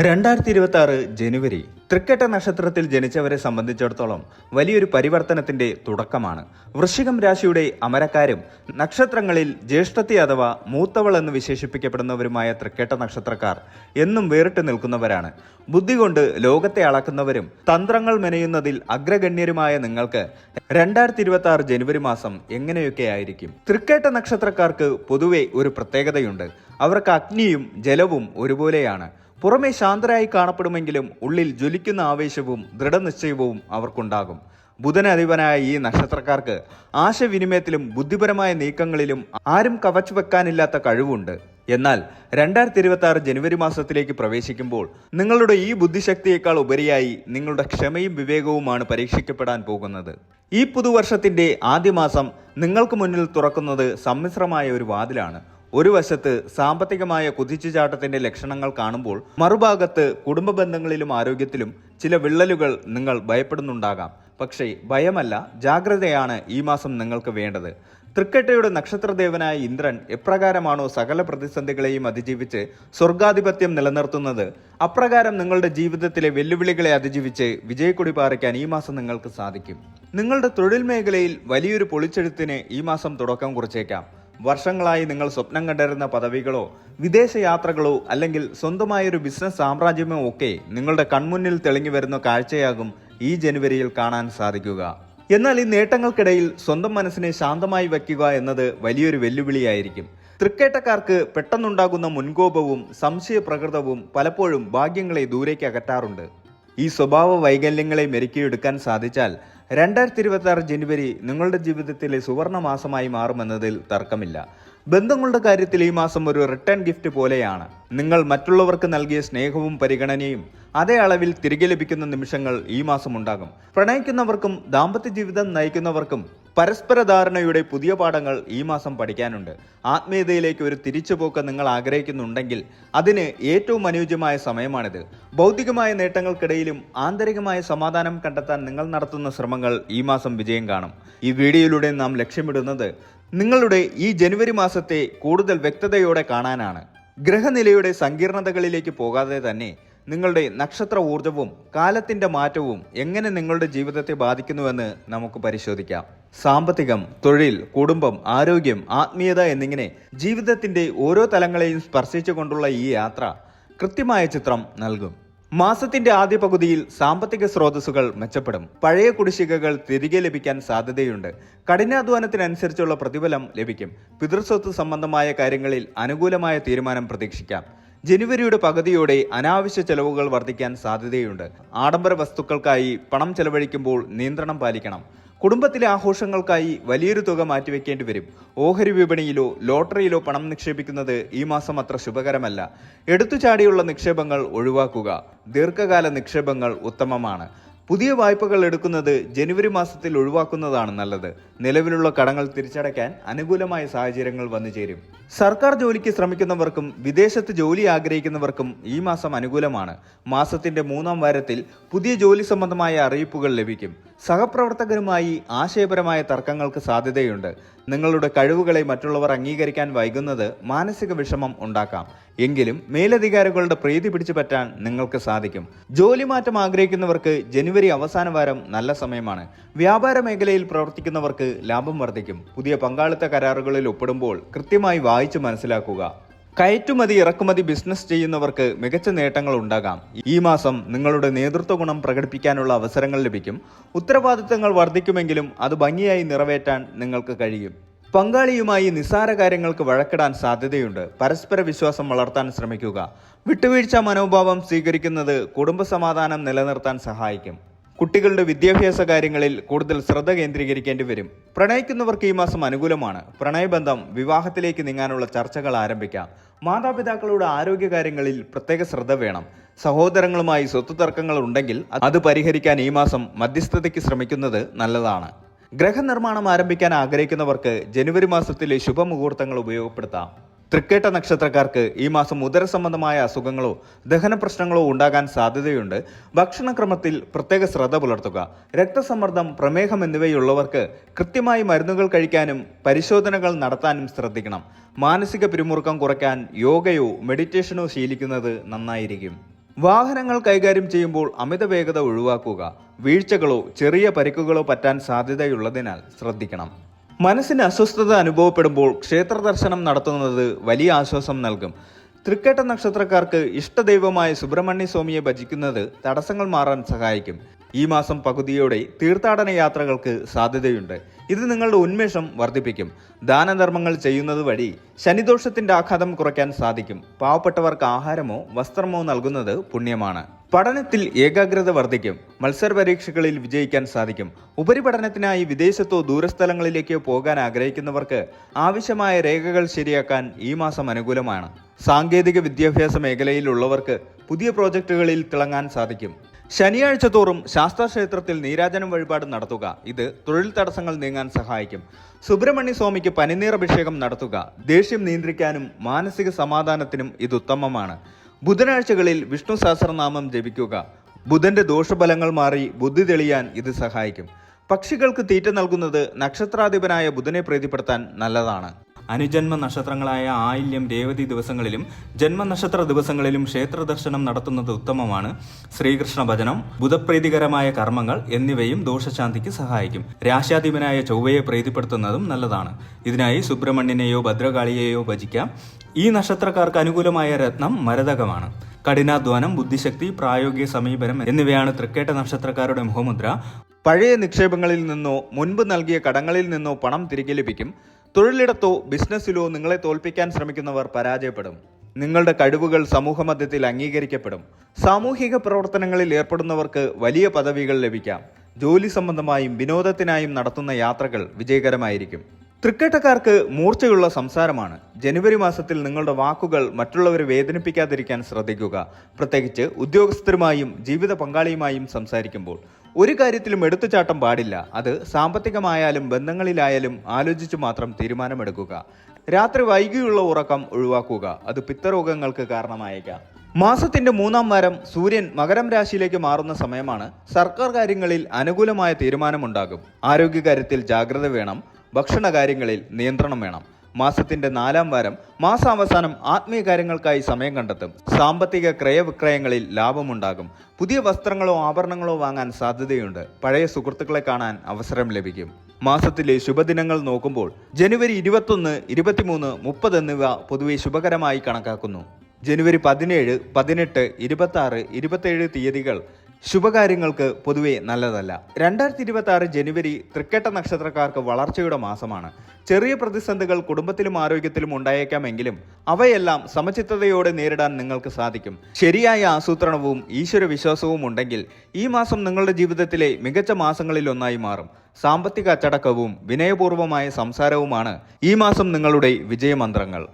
രണ്ടായിരത്തി ഇരുപത്തി ആറ് ജനുവരി തൃക്കേട്ട നക്ഷത്രത്തിൽ ജനിച്ചവരെ സംബന്ധിച്ചിടത്തോളം വലിയൊരു പരിവർത്തനത്തിന്റെ തുടക്കമാണ്. വൃശ്ചികം രാശിയുടെ അമരക്കാരും നക്ഷത്രങ്ങളിൽ ജ്യേഷ്ഠത്തി അഥവാ മൂത്തവൾ എന്ന് വിശേഷിപ്പിക്കപ്പെടുന്നവരുമായ തൃക്കേട്ട നക്ഷത്രക്കാർ എന്നും വേറിട്ട് നിൽക്കുന്നവരാണ്. ബുദ്ധി കൊണ്ട് ലോകത്തെ അളക്കുന്നവരും തന്ത്രങ്ങൾ മെനയുന്നതിൽ അഗ്രഗണ്യരുമായ നിങ്ങൾക്ക് രണ്ടായിരത്തി ഇരുപത്തി ആറ് ജനുവരി മാസം എങ്ങനെയൊക്കെ ആയിരിക്കും? തൃക്കേട്ട നക്ഷത്രക്കാർക്ക് പൊതുവെ ഒരു പ്രത്യേകതയുണ്ട്. അവർക്ക് അഗ്നിയും ജലവും ഒരുപോലെയാണ്. പുറമെ ശാന്തരായി കാണപ്പെടുമെങ്കിലും ഉള്ളിൽ ജ്വലിക്കുന്ന ആവേശവും ദൃഢനിശ്ചയവും അവർക്കുണ്ടാകും. ബുധനധിപനായ ഈ നക്ഷത്രക്കാർക്ക് ആശയവിനിമയത്തിലും ബുദ്ധിപരമായ നീക്കങ്ങളിലും ആരും കവച്ചു വെക്കാനില്ലാത്ത കഴിവുണ്ട്. എന്നാൽ രണ്ടായിരത്തി ഇരുപത്തി ആറ് ജനുവരി മാസത്തിലേക്ക് പ്രവേശിക്കുമ്പോൾ നിങ്ങളുടെ ഈ ബുദ്ധിശക്തിയേക്കാൾ ഉപരിയായി നിങ്ങളുടെ ക്ഷമയും വിവേകവുമാണ് പരീക്ഷിക്കപ്പെടാൻ പോകുന്നത്. ഈ പുതുവർഷത്തിന്റെ ആദ്യ മാസം നിങ്ങൾക്ക് മുന്നിൽ തുറക്കുന്നത് സമ്മിശ്രമായ ഒരു വാതിലാണ്. ഒരു വശത്ത് സാമ്പത്തികമായ കുതിച്ചുചാട്ടത്തിന്റെ ലക്ഷണങ്ങൾ കാണുമ്പോൾ മറുഭാഗത്ത് കുടുംബ ബന്ധങ്ങളിലും ആരോഗ്യത്തിലും ചില വിള്ളലുകൾ നിങ്ങൾ ഭയപ്പെടുന്നുണ്ടാകാം. പക്ഷേ ഭയമല്ല ജാഗ്രതയാണ് ഈ മാസം നിങ്ങൾക്ക് വേണ്ടത്. തൃക്കട്ടയുടെ നക്ഷത്രദേവനായ ഇന്ദ്രൻ എപ്രകാരമാണോ സകല പ്രതിസന്ധികളെയും അതിജീവിച്ച് സ്വർഗാധിപത്യം നിലനിർത്തുന്നത്? അപ്രകാരം നിങ്ങളുടെ ജീവിതത്തിലെ വെല്ലുവിളികളെ അതിജീവിച്ച് വിജയക്കൊടി പാറിക്കാൻ ഈ മാസം നിങ്ങൾക്ക് സാധിക്കും. നിങ്ങളുടെ തൊഴിൽ മേഖലയിൽ വലിയൊരു പൊളിച്ചെഴുത്തിന് ഈ മാസം തുടക്കം കുറിച്ചേക്കാം. വർഷങ്ങളായി നിങ്ങൾ സ്വപ്നം കണ്ടിരുന്ന പദവികളോ വിദേശ യാത്രകളോ അല്ലെങ്കിൽ സ്വന്തമായൊരു ബിസിനസ് സാമ്രാജ്യമോ ഒക്കെ നിങ്ങളുടെ കൺമുന്നിൽ തെളിഞ്ഞു വരുന്ന കാഴ്ചയാകും ഈ ജനുവരിയിൽ കാണാൻ സാധിക്കുക. എന്നാൽ ഈ നേട്ടങ്ങൾക്കിടയിൽ സ്വന്തം മനസ്സിനെ ശാന്തമായി വയ്ക്കുക എന്നത് വലിയൊരു വെല്ലുവിളിയായിരിക്കും. തൃക്കേട്ടക്കാർക്ക് പെട്ടെന്നുണ്ടാകുന്ന മുൻകോപവും സംശയപ്രകൃതവും പലപ്പോഴും ഭാഗ്യങ്ങളെ ദൂരേക്ക് അകറ്റാറുണ്ട്. ഈ സ്വഭാവ വൈകല്യങ്ങളെ മെരുക്കിയെടുക്കാൻ സാധിച്ചാൽ രണ്ടായിരത്തി ഇരുപത്തി ആറ് ജനുവരി നിങ്ങളുടെ ജീവിതത്തിലെ സുവർണ മാസമായി മാറുമെന്നതിൽ തർക്കമില്ല. ബന്ധങ്ങളുടെ കാര്യത്തിൽ ഈ മാസം ഒരു റിട്ടേൺ ഗിഫ്റ്റ് പോലെയാണ്. നിങ്ങൾ മറ്റുള്ളവർക്ക് നൽകിയ സ്നേഹവും പരിഗണനയും അതേ അളവിൽ തിരികെ ലഭിക്കുന്ന നിമിഷങ്ങൾ ഈ മാസം ഉണ്ടാകും. പ്രണയിക്കുന്നവർക്കും ദാമ്പത്യ ജീവിതം നയിക്കുന്നവർക്കും പരസ്പര ധാരണയുടെ പുതിയ പാഠങ്ങൾ ഈ മാസം പഠിക്കാനുണ്ട്. ആത്മീയതയിലേക്ക് ഒരു തിരിച്ചുപോക്ക് നിങ്ങൾ ആഗ്രഹിക്കുന്നുണ്ടെങ്കിൽ അതിന് ഏറ്റവും അനുയോജ്യമായ സമയമാണിത്. ഭൗതികമായ നേട്ടങ്ങൾക്കിടയിലും ആന്തരികമായ സമാധാനം കണ്ടെത്താൻ നിങ്ങൾ നടത്തുന്ന ശ്രമങ്ങൾ ഈ മാസം വിജയം കാണും. ഈ വീഡിയോയിലൂടെ നാം ലക്ഷ്യമിടുന്നത് നിങ്ങളുടെ ഈ ജനുവരി മാസത്തെ കൂടുതൽ വ്യക്തതയോടെ കാണാനാണ്. ഗ്രഹനിലയുടെ സങ്കീർണതകളിലേക്ക് പോകാതെ തന്നെ നിങ്ങളുടെ നക്ഷത്ര ഊർജവും കാലത്തിന്റെ മാറ്റവും എങ്ങനെ നിങ്ങളുടെ ജീവിതത്തെ ബാധിക്കുന്നുവെന്ന് നമുക്ക് പരിശോധിക്കാം. സാമ്പത്തികം തൊഴിൽ കുടുംബം ആരോഗ്യം ആത്മീയത എന്നിങ്ങനെ ജീവിതത്തിന്റെ ഓരോ തലങ്ങളെയും സ്പർശിച്ചുകൊണ്ടുള്ള ഈ യാത്ര കൃത്യമായ ചിത്രം നൽകും. മാസത്തിന്റെ ആദ്യ പകുതിയിൽ സാമ്പത്തിക സ്രോതസ്സുകൾ മെച്ചപ്പെടും. പഴയ കുടിശ്ശികകൾ തിരികെ ലഭിക്കാൻ സാധ്യതയുണ്ട്. കഠിനാധ്വാനത്തിനനുസരിച്ചുള്ള പ്രതിഫലം ലഭിക്കും. പിതൃസ്വത്ത് സംബന്ധമായ കാര്യങ്ങളിൽ അനുകൂലമായ തീരുമാനം പ്രതീക്ഷിക്കാം. ജനുവരിയുടെ പകുതിയോടെ അനാവശ്യ ചെലവുകൾ വർദ്ധിക്കാൻ സാധ്യതയുണ്ട്. ആഡംബര വസ്തുക്കൾക്കായി പണം ചെലവഴിക്കുമ്പോൾ നിയന്ത്രണം പാലിക്കണം. കുടുംബത്തിലെ ആഘോഷങ്ങൾക്കായി വലിയൊരു തുക മാറ്റിവെക്കേണ്ടി വരും. ഓഹരി വിപണിയിലോ ലോട്ടറിയിലോ പണം നിക്ഷേപിക്കുന്നത് ഈ മാസം അത്ര ശുഭകരമല്ല. എടുത്തുചാടിയുള്ള നിക്ഷേപങ്ങൾ ഒഴിവാക്കുക. ദീർഘകാല നിക്ഷേപങ്ങൾ ഉത്തമമാണ്. പുതിയ വായ്പകൾ എടുക്കുന്നത് ജനുവരി മാസത്തിൽ ഒഴിവാക്കുന്നതാണ് നല്ലത്. നിലവിലുള്ള കടങ്ങൾ തിരിച്ചടയ്ക്കാൻ അനുകൂലമായ സാഹചര്യങ്ങൾ വന്നു ചേരും. സർക്കാർ ജോലിക്ക് ശ്രമിക്കുന്നവർക്കും വിദേശത്ത് ജോലി ആഗ്രഹിക്കുന്നവർക്കും ഈ മാസം അനുകൂലമാണ്. മാസത്തിന്റെ മൂന്നാം വാരത്തിൽ പുതിയ ജോലി സംബന്ധമായ അറിയിപ്പുകൾ ലഭിക്കും. സഹപ്രവർത്തകരുമായി ആശയപരമായ തർക്കങ്ങൾക്ക് സാധ്യതയുണ്ട്. നിങ്ങളുടെ കഴിവുകളെ മറ്റുള്ളവർ അംഗീകരിക്കാൻ വൈകുന്നത് മാനസിക വിഷമം ഉണ്ടാക്കാം. എങ്കിലും മേലധികാരികളുടെ പ്രീതി പിടിച്ചു പറ്റാൻ നിങ്ങൾക്ക് സാധിക്കും. ജോലി മാറ്റം ആഗ്രഹിക്കുന്നവർക്ക് ജനുവരി അവസാന വാരം നല്ല സമയമാണ്. വ്യാപാര മേഖലയിൽ പ്രവർത്തിക്കുന്നവർക്ക് ലാഭം വർദ്ധിക്കും. പുതിയ പങ്കാളിത്ത കരാറുകളിൽ ഒപ്പിടുമ്പോൾ കൃത്യമായി വായിച്ചു മനസ്സിലാക്കുക. കയറ്റുമതി ഇറക്കുമതി ബിസിനസ് ചെയ്യുന്നവർക്ക് മികച്ച നേട്ടങ്ങൾ ഉണ്ടാകാം. ഈ മാസം നിങ്ങളുടെ നേതൃത്വ ഗുണം പ്രകടിപ്പിക്കാനുള്ള അവസരങ്ങൾ ലഭിക്കും. ഉത്തരവാദിത്തങ്ങൾ വർദ്ധിക്കുമെങ്കിലും അത് ഭംഗിയായി നിറവേറ്റാൻ നിങ്ങൾക്ക് കഴിയും. പങ്കാളിയുമായി നിസ്സാര കാര്യങ്ങൾക്ക് വഴക്കിടാൻ സാധ്യതയുണ്ട്. പരസ്പര വിശ്വാസം വളർത്താൻ ശ്രമിക്കുക. വിട്ടുവീഴ്ച മനോഭാവം സ്വീകരിക്കുന്നത് കുടുംബസമാധാനം നിലനിർത്താൻ സഹായിക്കും. കുട്ടികളുടെ വിദ്യാഭ്യാസ കാര്യങ്ങളിൽ കൂടുതൽ ശ്രദ്ധ കേന്ദ്രീകരിക്കേണ്ടി വരും. പ്രണയിക്കുന്നവർക്ക് ഈ മാസം അനുകൂലമാണ്. പ്രണയബന്ധം വിവാഹത്തിലേക്ക് നീങ്ങാനുള്ള ചർച്ചകൾ ആരംഭിക്കാം. മാതാപിതാക്കളുടെ ആരോഗ്യകാര്യങ്ങളിൽ പ്രത്യേക ശ്രദ്ധ വേണം. സഹോദരങ്ങളുമായി സ്വത്ത് തർക്കങ്ങൾ ഉണ്ടെങ്കിൽ അത് പരിഹരിക്കാൻ ഈ മാസം മധ്യസ്ഥതയ്ക്ക് ശ്രമിക്കുന്നത് നല്ലതാണ്. ഗ്രഹനിർമ്മാണം ആരംഭിക്കാൻ ആഗ്രഹിക്കുന്നവർക്ക് ജനുവരി മാസത്തിലെ ശുഭമുഹൂർത്തങ്ങൾ ഉപയോഗപ്പെടുത്താം. തൃക്കേട്ട നക്ഷത്രക്കാർക്ക് ഈ മാസം ഉദര സംബന്ധമായ അസുഖങ്ങളോ ദഹന പ്രശ്നങ്ങളോ ഉണ്ടാകാൻ സാധ്യതയുണ്ട്. ഭക്ഷണക്രമത്തിൽ പ്രത്യേക ശ്രദ്ധ പുലർത്തുക. രക്തസമ്മർദ്ദം പ്രമേഹം എന്നിവയുള്ളവർക്ക് കൃത്യമായി മരുന്നുകൾ കഴിക്കാനും പരിശോധനകൾ നടത്താനും ശ്രദ്ധിക്കണം. മാനസിക പിരിമുറുക്കം കുറയ്ക്കാൻ യോഗയോ മെഡിറ്റേഷനോ ശീലിക്കുന്നത് നന്നായിരിക്കും. വാഹനങ്ങൾ കൈകാര്യം ചെയ്യുമ്പോൾ അമിത വേഗത ഒഴിവാക്കുക. വീഴ്ചകളോ ചെറിയ പരിക്കുകളോ പറ്റാൻ സാധ്യതയുള്ളതിനാൽ ശ്രദ്ധിക്കണം. മനസ്സിന് അസ്വസ്ഥത അനുഭവപ്പെടുമ്പോൾ ക്ഷേത്ര ദർശനം നടത്തുന്നത് വലിയ ആശ്വാസം നൽകും. തൃക്കേട്ട നക്ഷത്രക്കാർക്ക് ഇഷ്ടദൈവമായ സുബ്രഹ്മണ്യ സ്വാമിയെ ഭജിക്കുന്നത് തടസ്സങ്ങൾ മാറാൻ സഹായിക്കും. ഈ മാസം പകുതിയോടെ തീർത്ഥാടന യാത്രകൾക്ക് സാധ്യതയുണ്ട്. ഇത് നിങ്ങളുടെ ഉന്മേഷം വർദ്ധിപ്പിക്കും. ദാനധർമ്മങ്ങൾ ചെയ്യുന്നത് വഴി ശനിദോഷത്തിന്റെ ആഘാതം കുറയ്ക്കാൻ സാധിക്കും. പാവപ്പെട്ടവർക്ക് ആഹാരമോ വസ്ത്രമോ നൽകുന്നത് പുണ്യമാണ്. പഠനത്തിൽ ഏകാഗ്രത വർദ്ധിക്കും. മത്സര പരീക്ഷകളിൽ വിജയിക്കാൻ സാധിക്കും. ഉപരിപഠനത്തിനായി വിദേശത്തോ ദൂരസ്ഥലങ്ങളിലേക്കോ പോകാൻ ആഗ്രഹിക്കുന്നവർക്ക് ആവശ്യമായ രേഖകൾ ശരിയാക്കാൻ ഈ മാസം അനുകൂലമാണ്. സാങ്കേതിക വിദ്യാഭ്യാസ മേഖലയിലുള്ളവർക്ക് പുതിയ പ്രോജക്റ്റുകളിൽ തിളങ്ങാൻ സാധിക്കും. ശനിയാഴ്ച തോറും ശാസ്താക്ഷേത്രത്തിൽ നീരാജനം വഴിപാട് നടത്തുക. ഇത് തൊഴിൽ തടസ്സങ്ങൾ നീങ്ങാൻ സഹായിക്കും. സുബ്രഹ്മണ്യ സ്വാമിക്ക് പനിനീർ അഭിഷേകം നടത്തുക. ദേഷ്യം നിയന്ത്രിക്കാനും മാനസിക സമാധാനത്തിനും ഇത് ഉത്തമമാണ്. ബുധനാഴ്ചകളിൽ വിഷ്ണു സഹസ്രനാമം ജപിക്കുക. ബുധന്റെ ദോഷഫലങ്ങൾ മാറി ബുദ്ധി തെളിയാൻ ഇത് സഹായിക്കും. പക്ഷികൾക്ക് തീറ്റ നൽകുന്നത് നക്ഷത്രാധിപനായ ബുധനെ പ്രീതിപ്പെടുത്താൻ നല്ലതാണ്. അനുജന്മ നക്ഷത്രങ്ങളായ ആയില്യം രേവതി ദിവസങ്ങളിലും ജന്മനക്ഷത്ര ദിവസങ്ങളിലും ക്ഷേത്ര ദർശനം നടത്തുന്നത് ഉത്തമമാണ്. ശ്രീകൃഷ്ണ ഭജനം ബുധപ്രീതികരമായ കർമ്മങ്ങൾ എന്നിവയും ദോഷശാന്തിക്ക് സഹായിക്കും. രാശാധിപനായ ചൊവ്വയെ പ്രീതിപ്പെടുത്തുന്നതും നല്ലതാണ്. ഇതിനായി സുബ്രഹ്മണ്യനെയോ ഭദ്രകാളിയെയോ ഭജിക്കാം. ഈ നക്ഷത്രക്കാർക്ക് അനുകൂലമായ രത്നം മരതകമാണ്. കഠിനാധ്വാനം ബുദ്ധിശക്തി പ്രായോഗിക സമീപനം എന്നിവയാണ് തൃക്കേട്ട നക്ഷത്രക്കാരുടെ മുഖമുദ്ര. പഴയ നിക്ഷേപങ്ങളിൽ നിന്നോ മുൻപ് നൽകിയ കടങ്ങളിൽ നിന്നോ പണം തിരികെ ലഭിക്കും. തൊഴിലിടത്തോ ബിസിനസ്സിലോ നിങ്ങളെ തോൽപ്പിക്കാൻ ശ്രമിക്കുന്നവർ പരാജയപ്പെടും. നിങ്ങളുടെ കഴിവുകൾ സമൂഹമധ്യത്തിൽ അംഗീകരിക്കപ്പെടും. സാമൂഹിക പ്രവർത്തനങ്ങളിൽ ഏർപ്പെടുന്നവർക്ക് വലിയ പദവികൾ ലഭിക്കാം. ജോലി സംബന്ധമായും വിനോദത്തിനായും നടത്തുന്ന യാത്രകൾ വിജയകരമായിരിക്കും. തൃക്കേട്ടക്കാർക്ക് മൂർച്ചയുള്ള സംസാരമാണ്. ജനുവരി മാസത്തിൽ നിങ്ങളുടെ വാക്കുകൾ മറ്റുള്ളവരെ വേദനിപ്പിക്കാതിരിക്കാൻ ശ്രദ്ധിക്കുക. പ്രത്യേകിച്ച് ഉദ്യോഗസ്ഥരുമായും ജീവിത പങ്കാളിയുമായും സംസാരിക്കുമ്പോൾ. ഒരു കാര്യത്തിലും എടുത്തുചാട്ടം പാടില്ല. അത് സാമ്പത്തികമായാലും ബന്ധങ്ങളിലായാലും ആലോചിച്ചു മാത്രം തീരുമാനമെടുക്കുക. രാത്രി വൈകിയുള്ള ഉറക്കം ഒഴിവാക്കുക. അത് പിത്തരോഗങ്ങൾക്ക് കാരണമായേക്കാം. മാസത്തിന്റെ മൂന്നാം വാരം സൂര്യൻ മകരം രാശിയിലേക്ക് മാറുന്ന സമയമാണ്. സർക്കാർ കാര്യങ്ങളിൽ അനുകൂലമായ തീരുമാനമുണ്ടാകും. ആരോഗ്യകാര്യത്തിൽ ജാഗ്രത വേണം. ഭക്ഷണ കാര്യങ്ങളിൽ നിയന്ത്രണം വേണം. മാസത്തിന്റെ നാലാം വാരം മാസാവസാനം ആത്മീയ കാര്യങ്ങൾക്കായി സമയം കണ്ടെത്തും. സാമ്പത്തിക ക്രയവിക്രയങ്ങളിൽ ലാഭമുണ്ടാകും. പുതിയ വസ്ത്രങ്ങളോ ആഭരണങ്ങളോ വാങ്ങാൻ സാധ്യതയുണ്ട്. പഴയ സുഹൃത്തുക്കളെ കാണാൻ അവസരം ലഭിക്കും. മാസത്തിലെ ശുഭദിനങ്ങൾ നോക്കുമ്പോൾ ജനുവരി ഇരുപത്തൊന്ന് ഇരുപത്തിമൂന്ന് മുപ്പത് എന്നിവ പൊതുവെ ശുഭകരമായി കണക്കാക്കുന്നു. ജനുവരി പതിനേഴ് പതിനെട്ട് ഇരുപത്തി ആറ് ഇരുപത്തേഴ് തീയതികൾ ശുഭകാര്യങ്ങൾക്ക് പൊതുവെ നല്ലതല്ല. രണ്ടായിരത്തി ഇരുപത്തി ആറ് ജനുവരി തൃക്കേട്ട നക്ഷത്രക്കാർക്ക് വളർച്ചയുടെ മാസമാണ്. ചെറിയ പ്രതിസന്ധികൾ കുടുംബത്തിലും ആരോഗ്യത്തിലും ഉണ്ടായേക്കാമെങ്കിലും അവയെല്ലാം സമചിത്തതയോടെ നേരിടാൻ നിങ്ങൾക്ക് സാധിക്കും. ശരിയായ ആസൂത്രണവും ഈശ്വര വിശ്വാസവും ഉണ്ടെങ്കിൽ ഈ മാസം നിങ്ങളുടെ ജീവിതത്തിലെ മികച്ച മാസങ്ങളിൽ ഒന്നായി മാറും. സാമ്പത്തിക അച്ചടക്കവും വിനയപൂർവമായ സംസാരവുമാണ് ഈ മാസം നിങ്ങളുടെ വിജയമന്ത്രങ്ങൾ.